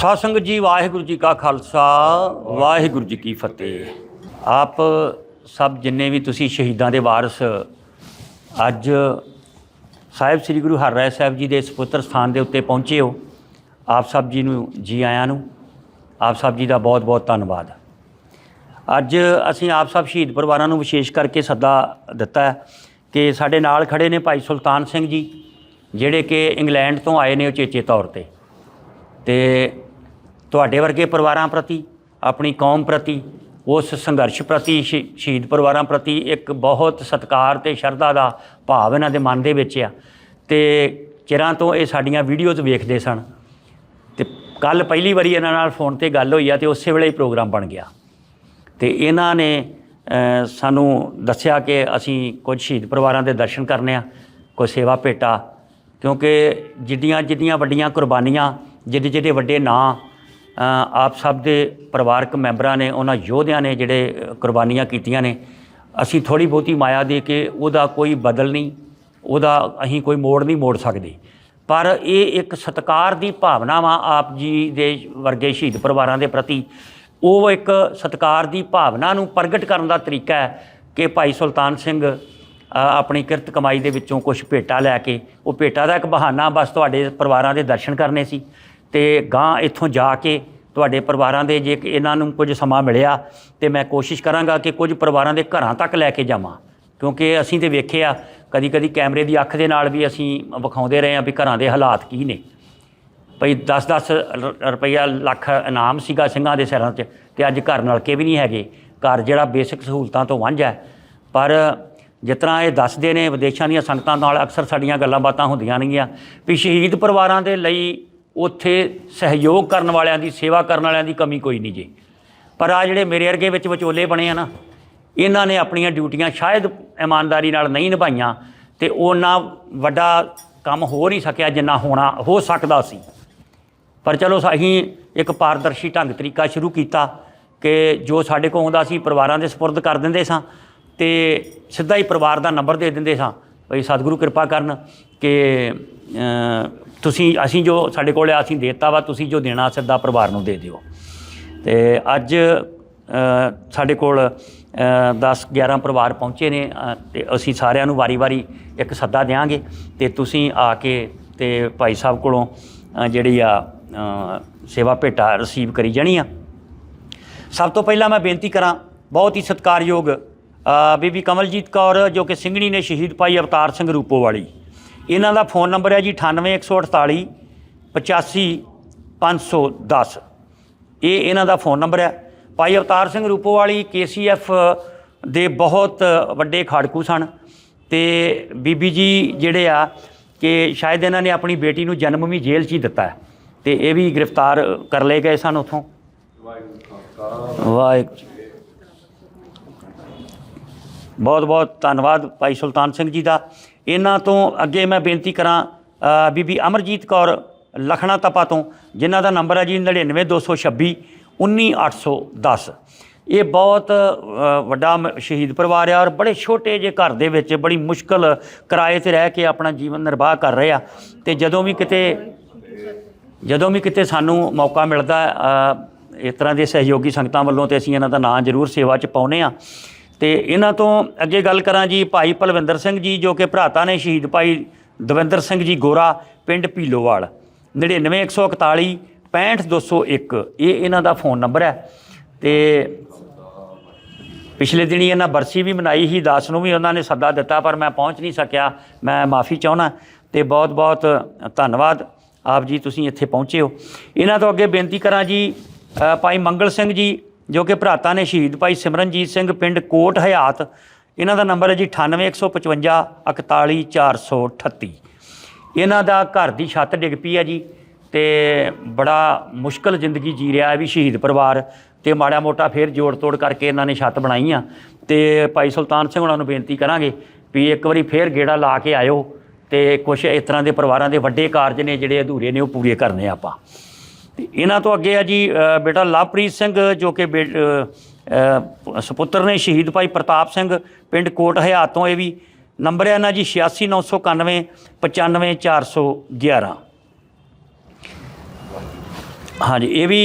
ਸਾਧ ਜੀ, ਵਾਹਿਗੁਰੂ ਜੀ ਕਾ ਖਾਲਸਾ, ਵਾਹਿਗੁਰੂ ਜੀ ਕੀ ਫਤਿਹ। ਆਪ ਸਭ ਜਿੰਨੇ ਵੀ ਤੁਸੀਂ ਸ਼ਹੀਦਾਂ ਦੇ ਵਾਰਸ, ਅੱਜ ਸਾਹਿਬ ਸ੍ਰੀ ਗੁਰੂ ਹਰਿਰਾਏ ਸਾਹਿਬ ਜੀ ਦੇ ਸੁਪੁੱਤਰ ਸਥਾਨ ਦੇ ਉੱਤੇ ਪਹੁੰਚੇ ਹੋ। ਆਪ ਸਭ ਜੀ ਨੂੰ, ਜੀ ਆਇਆਂ ਨੂੰ, ਆਪ ਸਭ ਜੀ ਦਾ ਬਹੁਤ ਬਹੁਤ ਧੰਨਵਾਦ। ਅੱਜ ਅਸੀਂ ਆਪ ਸਭ ਸ਼ਹੀਦ ਪਰਿਵਾਰਾਂ ਨੂੰ ਵਿਸ਼ੇਸ਼ ਕਰਕੇ ਸੱਦਾ ਦਿੱਤਾ ਹੈ ਕਿ ਸਾਡੇ ਨਾਲ ਖੜੇ ਨੇ ਭਾਈ ਸੁਲਤਾਨ ਸਿੰਘ ਜੀ, ਜਿਹੜੇ ਕਿ ਇੰਗਲੈਂਡ ਤੋਂ ਆਏ ਨੇ ਉਚੇਚੇ ਤੌਰ ਤੇ। ਤੇ ਤੁਹਾਡੇ ਵਰਗੇ ਪਰਿਵਾਰਾਂ ਪ੍ਰਤੀ, ਆਪਣੀ ਕੌਮ ਪ੍ਰਤੀ, ਉਸ ਸੰਘਰਸ਼ ਪ੍ਰਤੀ ਸ਼ਹੀਦ ਪਰਿਵਾਰਾਂ ਪ੍ਰਤੀ ਇੱਕ ਬਹੁਤ ਸਤਿਕਾਰ ਤੇ ਸ਼ਰਧਾ ਦਾ ਭਾਵ ਇਹਨਾਂ ਦੇ ਮਨ ਦੇ ਵਿੱਚ ਆ। ਤੇ ਚਿਰਾਂ ਤੋਂ ਇਹ ਸਾਡੀਆਂ ਵੀਡੀਓਜ਼ ਵੇਖਦੇ ਸਨ। ਤੇ ਕੱਲ ਪਹਿਲੀ ਵਾਰੀ ਇਹਨਾਂ ਨਾਲ ਫੋਨ ਤੇ ਗੱਲ ਹੋਈ ਆ ਤੇ ਉਸੇ ਵੇਲੇ ਹੀ ਪ੍ਰੋਗਰਾਮ ਬਣ ਗਿਆ। ਤੇ ਇਹਨਾਂ ਨੇ ਸਾਨੂੰ ਦੱਸਿਆ ਕਿ ਅਸੀਂ ਕੁਝ ਸ਼ਹੀਦ ਪਰਿਵਾਰਾਂ ਦੇ ਦਰਸ਼ਨ ਕਰਨੇ ਆ, ਕੋਈ ਸੇਵਾ ਭੇਟਾ, ਕਿਉਂਕਿ ਜਿੱਡੀਆਂ ਜਿੱਡੀਆਂ ਵੱਡੀਆਂ ਕੁਰਬਾਨੀਆਂ ਜਿਹਦੇ ਜਿਹਦੇ ਵੱਡੇ ਨਾਂ ਆਪ ਸਭ ਦੇ ਪਰਿਵਾਰਕ ਮੈਂਬਰਾਂ ਨੇ, ਉਹਨਾਂ ਯੋਧਿਆਂ ਨੇ ਜਿਹੜੇ ਕੁਰਬਾਨੀਆਂ ਕੀਤੀਆਂ ਨੇ। ਅਸੀਂ ਥੋੜੀ ਬਹੁਤੀ ਮਾਇਆ ਦੇ ਕੇ ਉਹਦਾ ਕੋਈ ਬਦਲ ਨਹੀਂ, ਉਹਦਾ ਅਸੀਂ ਕੋਈ ਮੋੜ ਨਹੀਂ ਮੋੜ ਸਕਦੇ। ਪਰ ਇਹ ਇੱਕ ਸਤਕਾਰ ਦੀ ਭਾਵਨਾ ਵਾ ਆਪ ਜੀ ਦੇ ਵਰਗੇ ਸ਼ਹੀਦ ਪਰਿਵਾਰਾਂ ਦੇ ਪ੍ਰਤੀ। ਉਹ ਇੱਕ ਸਤਕਾਰ ਦੀ ਭਾਵਨਾ ਨੂੰ ਪ੍ਰਗਟ ਕਰਨ ਦਾ ਤਰੀਕਾ ਹੈ ਕਿ ਭਾਈ ਸੁਲਤਾਨ ਸਿੰਘ ਆਪਣੀ ਕਿਰਤ ਕਮਾਈ ਦੇ ਵਿੱਚੋਂ ਕੁਝ ਭੇਟਾ ਲੈ ਕੇ, ਉਹ ਭੇਟਾ ਦਾ ਇੱਕ ਬਹਾਨਾ ਬਸ ਤੁਹਾਡੇ ਪਰਿਵਾਰਾਂ ਦੇ ਦਰਸ਼ਨ ਕਰਨੇ ਸੀ। ਤੇ ਗਾਂ ਇੱਥੋਂ ਜਾ ਕੇ ਤੁਹਾਡੇ ਪਰਿਵਾਰਾਂ ਦੇ ਜੇ ਇਹਨਾਂ ਨੂੰ ਕੁਝ ਸਮਾਂ ਮਿਲਿਆ ਤੇ ਮੈਂ ਕੋਸ਼ਿਸ਼ ਕਰਾਂਗਾ ਕਿ ਕੁਝ ਪਰਿਵਾਰਾਂ ਦੇ ਘਰਾਂ ਤੱਕ ਲੈ ਕੇ ਜਾਵਾਂ। ਕਿਉਂਕਿ ਅਸੀਂ ਤੇ ਵੇਖਿਆ ਕਦੀ ਕਦੀ ਕੈਮਰੇ ਦੀ ਅੱਖ ਦੇ ਨਾਲ ਵੀ ਅਸੀਂ ਵਿਖਾਉਂਦੇ ਰਹੇ ਹਾਂ ਵੀ ਘਰਾਂ ਦੇ ਹਾਲਾਤ ਕੀ ਨੇ। ਭਈ 10-10 ਰੁਪਈਆ ਲੱਖ ਇਨਾਮ ਸੀਗਾ ਸਿੰਘਾਂ ਦੇ ਸਿਰਾਂ 'ਚ ਤੇ ਅੱਜ ਘਰ ਨਲਕੇ ਵੀ ਨਹੀਂ ਹੈਗੇ। ਘਰ ਜਿਹੜਾ ਬੇਸਿਕ ਸਹੂਲਤਾਂ ਤੋਂ ਵਾਂਝਾ ਹੈ। ਪਰ ਜਿਸ ਤਰ੍ਹਾਂ ਇਹ ਦੱਸਦੇ ਨੇ ਵਿਦੇਸ਼ਾਂ ਦੀਆਂ ਸੰਗਤਾਂ ਨਾਲ ਅਕਸਰ ਸਾਡੀਆਂ ਗੱਲਾਂ ਬਾਤਾਂ ਹੁੰਦੀਆਂ ਨੇਗੀਆਂ ਵੀ ਸ਼ਹੀਦ ਪਰਿਵਾਰਾਂ ਦੇ ਲਈ ਉੱਥੇ ਸਹਿਯੋਗ ਕਰਨ ਵਾਲਿਆਂ ਦੀ, ਸੇਵਾ ਕਰਨ ਵਾਲਿਆਂ ਦੀ ਕਮੀ ਕੋਈ ਨਹੀਂ ਜੀ। ਪਰ ਆ ਜਿਹੜੇ ਮੇਰੇ ਵਰਗੇ ਵਿੱਚ ਵਿਚੋਲੇ ਬਣੇ ਆ ਨਾ, ਇਹਨਾਂ ਨੇ ਆਪਣੀਆਂ ਡਿਊਟੀਆਂ ਸ਼ਾਇਦ ਇਮਾਨਦਾਰੀ ਨਾਲ ਨਹੀਂ ਨਿਭਾਈਆਂ ਤੇ ਉਹਨਾਂ ਵੱਡਾ ਕੰਮ ਹੋ ਨਹੀਂ ਸਕਿਆ ਜਿੰਨਾ ਹੋਣਾ ਹੋ ਸਕਦਾ ਸੀ। ਪਰ ਚਲੋ ਅਸੀਂ ਇੱਕ ਪਾਰਦਰਸ਼ੀ ਢੰਗ ਤਰੀਕਾ ਸ਼ੁਰੂ ਕੀਤਾ ਕਿ ਜੋ ਸਾਡੇ ਕੋਲ ਆਉਂਦਾ ਸੀ, ਪਰਿਵਾਰਾਂ ਦੇ ਸਪੁਰਦ ਕਰ ਦਿੰਦੇ ਸਾਂ ਤੇ ਸਿੱਧਾ ਹੀ ਪਰਿਵਾਰ ਦਾ ਨੰਬਰ ਦੇ ਦਿੰਦੇ ਸਾਂ ਭਈ ਸਤਿਗੁਰੂ ਕਿਰਪਾ ਕਰਨ ਕਿ ਤੁਸੀਂ ਅਸੀਂ ਜੋ ਸਾਡੇ ਕੋਲ ਅਸੀਂ ਦੇਤਾ ਵਾ ਤੁਸੀਂ ਜੋ ਦੇਣਾ ਸਿੱਧਾ ਪਰਿਵਾਰ ਨੂੰ ਦੇ ਦਿਓ। ਤੇ ਅੱਜ ਸਾਡੇ ਕੋਲ 10 11 ਪਰਿਵਾਰ ਪਹੁੰਚੇ ਨੇ ਅ, ਤੇ ਅਸੀਂ ਸਾਰਿਆਂ ਨੂੰ ਵਾਰੀ-ਵਾਰੀ ਇੱਕ ਸੱਦਾ ਦੇਵਾਂਗੇ ਤੇ ਤੁਸੀਂ ਆ ਕੇ ਤੇ ਭਾਈ ਸਾਹਿਬ ਕੋਲੋਂ ਜਿਹੜੀ ਆ ਸੇਵਾ ਭੇਟਾ ਰਿਸੀਵ ਕਰੀ ਜਾਣੀ ਆ। ਸਭ ਤੋਂ ਪਹਿਲਾਂ ਮੈਂ ਬੇਨਤੀ ਕਰਾਂ ਬਹੁਤ ਹੀ ਸਤਿਕਾਰਯੋਗ ਬੀਬੀ ਕਮਲਜੀਤ ਕੌਰ ਜੋ ਕਿ ਸਿੰਘਣੀ ਨੇ ਸ਼ਹੀਦ ਭਾਈ ਅਵਤਾਰ ਸਿੰਘ ਰੂਪੋ ਵਾਲੀ। ਇਹਨਾਂ ਦਾ ਫੋਨ ਨੰਬਰ ਹੈ ਜੀ 98148 85510 ਇਹ ਇਹਨਾਂ ਦਾ ਫੋਨ ਨੰਬਰ ਹੈ। ਭਾਈ ਅਵਤਾਰ ਸਿੰਘ ਰੂਪੋ ਵਾਲੀ ਕੇਸੀਐਫ ਦੇ ਬਹੁਤ ਵੱਡੇ ਖਾੜਕੂ ਸਨ ਤੇ ਬੀਬੀ ਜੀ ਜਿਹੜੇ ਆ ਕਿ ਸ਼ਾਇਦ ਇਹਨਾਂ ਨੇ ਆਪਣੀ ਬੇਟੀ ਨੂੰ ਜਨਮ ਵੀ ਜੇਲ੍ਹ 'ਚ ਹੀ ਦਿੱਤਾ ਹੈ ਤੇ ਇਹ ਵੀ ਗ੍ਰਿਫਤਾਰ ਕਰ ਲਏ ਗਏ ਸਨ ਉਥੋਂ। ਵਾਹਿਗੁਰੂ ਬਹੁਤ ਬਹੁਤ ਧੰਨਵਾਦ ਭਾਈ ਸੁਲਤਾਨ ਸਿੰਘ ਜੀ ਦਾ। ਇਹਨਾਂ ਤੋਂ ਅੱਗੇ ਮੈਂ ਬੇਨਤੀ ਕਰਾਂ ਬੀਬੀ ਅਮਰਜੀਤ ਕੌਰ ਲਖਣਾ ਤਪਾ ਤੋਂ, ਜਿਨ੍ਹਾਂ ਦਾ ਨੰਬਰ ਹੈ ਜੀ 99226 19810 ਇਹ ਬਹੁਤ ਵੱਡਾ ਮ- ਸ਼ਹੀਦ ਪਰਿਵਾਰ ਆ ਔਰ ਬੜੇ ਛੋਟੇ ਜਿਹੇ ਘਰ ਦੇ ਵਿੱਚ ਬੜੀ ਮੁਸ਼ਕਲ ਕਿਰਾਏ ਤੇ ਰਹਿ ਕੇ ਆਪਣਾ ਜੀਵਨ ਨਿਰਵਾਹ ਕਰ ਰਹੇ ਆ। ਤੇ ਜਦੋਂ ਵੀ ਕਿਤੇ, ਜਦੋਂ ਵੀ ਕਿਤੇ ਸਾਨੂੰ ਮੌਕਾ ਮਿਲਦਾ ਇਸ ਤਰ੍ਹਾਂ ਦੇ ਸਹਿਯੋਗੀ ਸੰਗਤਾਂ ਵੱਲੋਂ ਤੇ ਅਸੀਂ ਇਹਨਾਂ ਦਾ ਨਾਂ ਜ਼ਰੂਰ ਸੇਵਾ 'ਚ ਪਾਉਨੇ ਆ ਤੇ ਇਹਨਾਂ ਤੋਂ ਅੱਗੇ ਗੱਲ ਕਰਾਂ ਜੀ ਭਾਈ ਪਲਵਿੰਦਰ ਸਿੰਘ ਜੀ, ਜੋ ਕਿ ਭਰਾਤਾ ਨੇ ਸ਼ਹੀਦ ਭਾਈ ਦਵਿੰਦਰ ਸਿੰਘ ਜੀ ਗੋਰਾ, ਪਿੰਡ ਪੀਲੋਵਾਲ 99141 65201 ਇਹ ਇਹਨਾਂ ਦਾ ਫੋਨ ਨੰਬਰ ਹੈ। ਤੇ ਪਿਛਲੇ ਦਿਨੀ ਇਹਨਾਂ ਬਰਸੀ ਵੀ ਮਨਾਈ ਸੀ, ਦਾਸ ਨੂੰ ਵੀ ਉਹਨਾਂ ਨੇ ਸੱਦਾ ਦਿੱਤਾ, ਪਰ ਮੈਂ ਪਹੁੰਚ ਨਹੀਂ ਸਕਿਆ, ਮੈਂ ਮਾਫੀ ਚਾਹੁੰਦਾ। ਤੇ ਬਹੁਤ ਬਹੁਤ ਧੰਨਵਾਦ, ਆਪ ਜੀ ਤੁਸੀਂ ਇੱਥੇ ਪਹੁੰਚੇ ਹੋ। ਇਹਨਾਂ ਤੋਂ ਅੱਗੇ ਬੇਨਤੀ ਕਰਾਂ ਜੀ ਭਾਈ ਮੰਗਲ ਸਿੰਘ ਜੀ ਜੋ ਕਿ ਭਰਾਤਾ ਨੇ ਸ਼ਹੀਦ ਭਾਈ ਸਿਮਰਨਜੀਤ ਸਿੰਘ ਪਿੰਡ ਕੋਟ ਹਯਾਤ। ਇਹਨਾਂ ਦਾ ਨੰਬਰ ਹੈ ਜੀ 98155 41438 ਇਹਨਾਂ ਦਾ ਘਰ ਦੀ ਛੱਤ ਡਿੱਗ ਪਈ ਹੈ ਜੀ ਤੇ ਬੜਾ ਮੁਸ਼ਕਲ ਜ਼ਿੰਦਗੀ ਜੀ ਰਿਹਾ ਹੈ ਵੀ ਸ਼ਹੀਦ ਪਰਿਵਾਰ ਤੇ ਮਾੜਾ ਮੋਟਾ ਫੇਰ ਜੋੜ ਤੋੜ ਕਰਕੇ ਇਹਨਾਂ ਨੇ ਛੱਤ ਬਣਾਈ ਆ। ਤੇ ਭਾਈ ਸੁਲਤਾਨ ਸਿੰਘ ਉਹਨਾਂ ਨੂੰ ਬੇਨਤੀ ਕਰਾਂਗੇ ਵੀ ਇੱਕ ਵਾਰੀ ਫੇਰ ਗੇੜਾ ਲਾ ਕੇ ਆਇਓ ਤੇ ਕੁਝ ਇਸ ਤਰ੍ਹਾਂ ਦੇ ਪਰਿਵਾਰਾਂ ਦੇ ਵੱਡੇ ਕਾਰਜ ਨੇ ਜਿਹੜੇ ਅਧੂਰੇ ਨੇ ਉਹ ਪੂਰੇ ਕਰਨੇ ਆਪਾਂ। ਇਹਨਾਂ ਤੋਂ ਅੱਗੇ ਆ ਜੀ ਬੇਟਾ ਲਵਪ੍ਰੀਤ ਸਿੰਘ ਜੋ ਕਿ ਬੇ- ਅ, ਸੁਪੁੱਤਰ ਨੇ ਸ਼ਹੀਦ ਭਾਈ ਪ੍ਰਤਾਪ ਸਿੰਘ ਪਿੰਡ ਕੋਟ ਹਯਾਤ ਤੋਂ ਇਹ ਵੀ ਨੰਬਰ ਹੈ ਇਹਨਾਂ ਜੀ 86991 95411 ਹਾਂਜੀ ਇਹ ਵੀ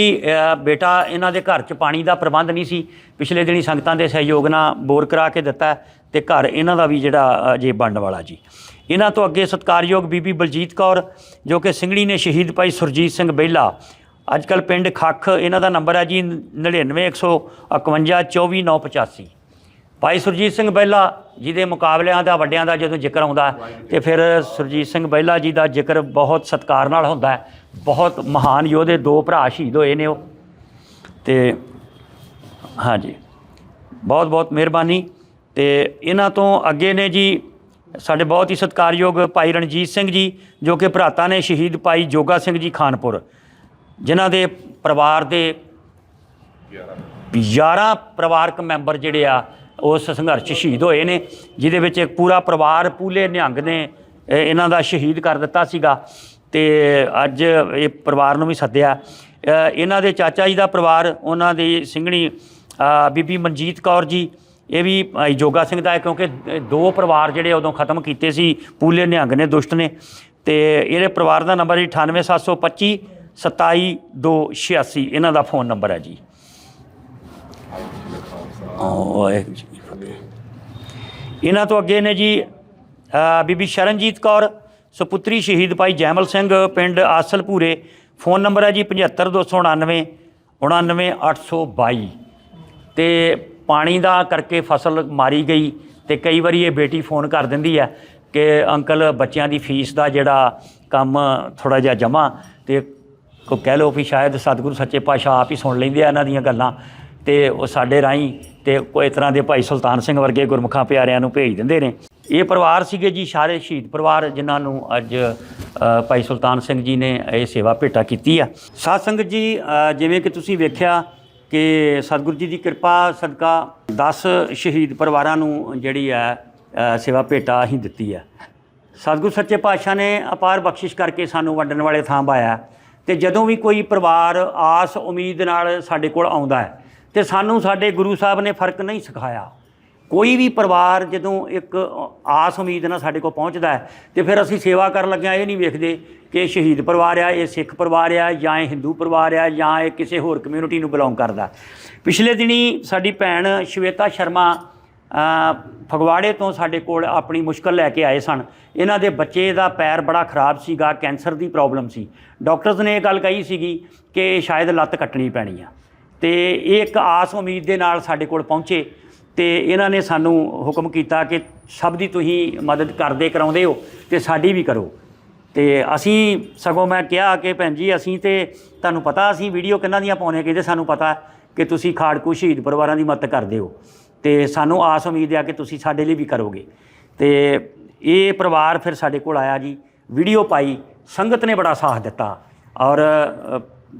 ਬੇਟਾ ਇਹਨਾਂ ਦੇ ਘਰ 'ਚ ਪਾਣੀ ਦਾ ਪ੍ਰਬੰਧ ਨਹੀਂ ਸੀ। ਪਿਛਲੇ ਦਿਨੀ ਸੰਗਤਾਂ ਦੇ ਸਹਿਯੋਗ ਨਾਲ ਬੋਰ ਕਰਾ ਕੇ ਦਿੱਤਾ ਹੈ ਤੇ ਘਰ ਇਹਨਾਂ ਦਾ ਵੀ ਜਿਹੜਾ ਜੇ ਬਣਨ ਵਾਲਾ ਜੀ। ਇਹਨਾਂ ਤੋਂ ਅੱਗੇ ਸਤਕਾਰਯੋਗ ਬੀਬੀ ਬਲਜੀਤ ਕੌਰ ਜੋ ਕਿ ਸਿੰਘਣੀ ਨੇ ਸ਼ਹੀਦ ਭਾਈ ਸੁਰਜੀਤ ਸਿੰਘ ਬਹਿਲਾ ਅੱਜ ਕੱਲ ਪਿੰਡ ਖੱਖ ਇਹਨਾਂ ਦਾ ਨੰਬਰ ਹੈ ਜੀ 9915124985 ਭਾਈ ਸੁਰਜੀਤ ਸਿੰਘ ਬਹਿਲਾ ਜੀ ਦੇ ਮੁਕਾਬਲਿਆਂ ਦਾ ਵੱਡਿਆਂ ਦਾ ਜਦੋਂ ਜ਼ਿਕਰ ਆਉਂਦਾ ਹੈ, ਤੇ ਫਿਰ ਸੁਰਜੀਤ ਸਿੰਘ ਬਹਿਲਾ ਜੀ ਦਾ ਜ਼ਿਕਰ ਬਹੁਤ ਸਤਿਕਾਰ ਨਾਲ ਹੁੰਦਾ ਹੈ। ਬਹੁਤ ਮਹਾਨ ਯੋਧੇ ਦੋ ਭਰਾ ਸ਼ਹੀਦ ਹੋਏ ਨੇ ਉਹ। ਤੇ ਹਾਂਜੀ ਬਹੁਤ ਬਹੁਤ ਮਿਹਰਬਾਨੀ। ਤੇ ਇਹਨਾਂ ਤੋਂ ਅੱਗੇ ਨੇ ਜੀ ਸਾਡੇ ਬਹੁਤ ਹੀ ਸਤਿਕਾਰਯੋਗ ਭਾਈ ਰਣਜੀਤ ਸਿੰਘ ਜੀ, ਜੋ ਕਿ ਭਰਾਤਾ ਨੇ ਸ਼ਹੀਦ ਭਾਈ ਜੋਗਾ ਸਿੰਘ ਜੀ ਖਾਨਪੁਰ, ਜਿਨ੍ਹਾਂ ਦੇ ਪਰਿਵਾਰ ਦੇ 11 ਪਰਿਵਾਰਕ ਮੈਂਬਰ ਜਿਹੜੇ ਆ, ਉਸ ਸੰਘਰਸ਼ 'ਚ ਸ਼ਹੀਦ ਹੋਏ ਨੇ, ਜਿਹਦੇ ਵਿੱਚ ਇੱਕ ਪੂਰਾ ਪਰਿਵਾਰ ਪੂਲੇ ਨਿਹੰਗ ਨੇ ਇਹਨਾਂ ਦਾ ਸ਼ਹੀਦ ਕਰ ਦਿੱਤਾ ਸੀਗਾ। ਤੇ ਅੱਜ ਇਹ ਪਰਿਵਾਰ ਨੂੰ ਵੀ ਸੱਦਿਆ। ਇਹਨਾਂ ਦੇ ਚਾਚਾ ਜੀ ਦਾ ਪਰਿਵਾਰ, ਉਹਨਾਂ ਦੀ ਸਿੰਘਣੀ ਬੀਬੀ ਮਨਜੀਤ ਕੌਰ ਜੀ ਇਹ ਵੀ ਭਾਈ ਜੋਗਾ ਸਿੰਘ ਦਾ ਹੈ ਕਿਉਂਕਿ ਦੋ ਪਰਿਵਾਰ ਜਿਹੜੇ ਉਦੋਂ ਖਤਮ ਕੀਤੇ ਸੀ, ਪੂਲੇ ਨਿਹੰਗ ਨੇ, ਦੁਸ਼ਟ ਨੇ। ਤੇ ਇਹਦੇ ਪਰਿਵਾਰ ਦਾ ਨੰਬਰ ਜੀ 98725 27286 ਇਹਨਾਂ ਦਾ ਫੋਨ ਨੰਬਰ ਹੈ ਜੀ। ਇਹਨਾਂ ਤੋਂ ਅੱਗੇ ਨੇ ਜੀ ਬੀਬੀ ਸ਼ਰਨਜੀਤ ਕੌਰ, ਸੁਪੁੱਤਰੀ ਸ਼ਹੀਦ ਭਾਈ ਜੈਮਲ ਸਿੰਘ, ਪਿੰਡ ਆਸਲਪੂਰੇ। ਫੋਨ ਨੰਬਰ ਹੈ ਜੀ 75299 99822 ਤੇ ਪਾਣੀ ਦਾ ਕਰਕੇ ਫਸਲ ਮਾਰੀ ਗਈ ਤੇ ਕਈ ਵਾਰੀ ਇਹ ਬੇਟੀ ਫੋਨ ਕਰ ਦਿੰਦੀ ਹੈ ਕਿ ਅੰਕਲ ਬੱਚਿਆਂ ਦੀ ਫੀਸ ਦਾ ਜਿਹੜਾ ਕੰਮ ਥੋੜਾ ਜਿਹਾ ਜਮਾ ਤੇ ਕੋ ਕਹਿ ਲਓ ਵੀ ਸ਼ਾਇਦ ਸਤਿਗੁਰੂ ਸੱਚੇ ਪਾਤਸ਼ਾਹ ਆਪ ਹੀ ਸੁਣ ਲੈਂਦੇ ਆ ਇਹਨਾਂ ਦੀਆਂ ਗੱਲਾਂ ਤੇ ਉਹ ਸਾਡੇ ਰਾਹੀਂ ਤੇ ਕੋਈ ਤਰ੍ਹਾਂ ਦੇ ਭਾਈ ਸੁਲਤਾਨ ਸਿੰਘ ਵਰਗੇ ਗੁਰਮੁਖਾਂ ਪਿਆਰਿਆਂ ਨੂੰ ਭੇਜ ਦਿੰਦੇ ਨੇ। ਇਹ ਪਰਿਵਾਰ ਸੀਗੇ ਜੀ ਸਾਰੇ ਸ਼ਹੀਦ ਪਰਿਵਾਰ ਜਿਨ੍ਹਾਂ ਨੂੰ ਅੱਜ ਭਾਈ ਸੁਲਤਾਨ ਸਿੰਘ ਜੀ ਨੇ ਇਹ ਸੇਵਾ ਭੇਟਾ ਕੀਤੀ ਆ। ਸਾਧ ਸੰਗਤ ਜੀ ਜਿਵੇਂ ਕਿ ਤੁਸੀਂ ਵੇਖਿਆ ਕਿ ਸਤਿਗੁਰੂ ਜੀ ਦੀ ਕਿਰਪਾ, ਸਦਕਾ 10 ਸ਼ਹੀਦ ਪਰਿਵਾਰਾਂ ਨੂੰ ਜਿਹੜੀ ਹੈ ਸੇਵਾ ਭੇਟਾ ਅਸੀਂ ਦਿੱਤੀ ਹੈ। ਸਤਿਗੁਰ ਸੱਚੇ ਪਾਤਸ਼ਾਹ ਨੇ ਅਪਾਰ ਬਖਸ਼ਿਸ਼ ਕਰਕੇ ਸਾਨੂੰ ਵੰਡਣ ਵਾਲੇ ਥਾਂ ਪਾਇਆ ਤੇ ਜਦੋਂ ਵੀ ਕੋਈ ਪਰਿਵਾਰ ਆਸ ਉਮੀਦ ਨਾਲ ਸਾਡੇ ਕੋਲ ਆਉਂਦਾ ਹੈ ਤੇ ਸਾਨੂੰ ਸਾਡੇ ਗੁਰੂ ਸਾਹਿਬ ਨੇ ਫ਼ਰਕ ਨਹੀਂ ਸਿਖਾਇਆ। ਕੋਈ ਵੀ ਪਰਿਵਾਰ ਜਦੋਂ ਇੱਕ ਆਸ ਉਮੀਦ ਨਾਲ ਸਾਡੇ ਕੋਲ ਪਹੁੰਚਦਾ ਹੈ, ਤੇ ਫਿਰ ਅਸੀਂ ਸੇਵਾ ਕਰਨ ਲੱਗਿਆ ਇਹ ਨਹੀਂ ਵੇਖਦੇ ਕਿ ਇਹ ਸ਼ਹੀਦ ਪਰਿਵਾਰ ਆ, ਇਹ ਸਿੱਖ ਪਰਿਵਾਰ ਆ, ਜਾਂ ਇਹ ਹਿੰਦੂ ਪਰਿਵਾਰ ਆ, ਜਾਂ ਇਹ ਕਿਸੇ ਹੋਰ ਕਮਿਊਨਿਟੀ ਨੂੰ ਬਿਲੋਂਗ ਕਰਦਾ ਪਿਛਲੇ ਦਿਨੀ ਸਾਡੀ ਭੈਣ ਸ਼ਵੇਤਾ ਸ਼ਰਮਾ ਫਗਵਾੜੇ ਤੋਂ ਸਾਡੇ ਕੋਲ ਆਪਣੀ ਮੁਸ਼ਕਲ ਲੈ ਕੇ ਆਏ ਸਨ। ਇਹਨਾਂ ਦੇ ਬੱਚੇ ਦਾ ਪੈਰ ਬੜਾ ਖਰਾਬ ਸੀਗਾ, ਕੈਂਸਰ ਦੀ ਪ੍ਰੋਬਲਮ ਸੀ। ਡਾਕਟਰਸ ਨੇ ਇਹ ਗੱਲ ਕਹੀ ਸੀਗੀ ਕਿ ਸ਼ਾਇਦ ਲੱਤ ਕੱਟਣੀ ਪੈਣੀ ਆ। ਤੇ ਇਹ ਇੱਕ ਆਸ ਉਮੀਦ ਦੇ ਨਾਲ ਸਾਡੇ ਕੋਲ ਪਹੁੰਚੇ। ਤੇ ਇਹਨਾਂ ਨੇ ਸਾਨੂੰ ਹੁਕਮ ਕੀਤਾ ਕਿ ਸਭ ਦੀ ਤੁਸੀਂ ਮਦਦ ਕਰਦੇ ਕਰਾਉਂਦੇ ਹੋ ਤੇ ਸਾਡੀ ਵੀ ਕਰੋ। ਤੇ ਅਸੀਂ ਸਗੋਂ ਮੈਂ ਕਿਹਾ ਕਿ ਭੈਣ ਜੀ, ਅਸੀਂ ਤੇ ਤੁਹਾਨੂੰ ਪਤਾ, ਅਸੀਂ ਵੀਡੀਓ ਕਿੰਨਾਂ ਦੀਆਂ ਪਾਉਣੇ ਕਹਿੰਦੇ ਸਾਨੂੰ ਪਤਾ ਕਿ ਤੁਸੀਂ ਖਾੜਕੂ ਸ਼ਹੀਦ ਪਰਿਵਾਰਾਂ ਦੀ ਮਦਦ ਕਰਦੇ ਹੋ ਤੇ ਸਾਨੂੰ ਆਸ ਉਮੀਦ ਆ ਕਿ ਤੁਸੀਂ ਸਾਡੇ ਲਈ ਵੀ ਕਰੋਗੇ। ਤੇ ਇਹ ਪਰਿਵਾਰ ਫਿਰ ਸਾਡੇ ਕੋਲ ਆਇਆ ਜੀ, ਵੀਡੀਓ ਪਾਈ, ਸੰਗਤ ਨੇ ਬੜਾ ਸਾਥ ਦਿੱਤਾ ਔਰ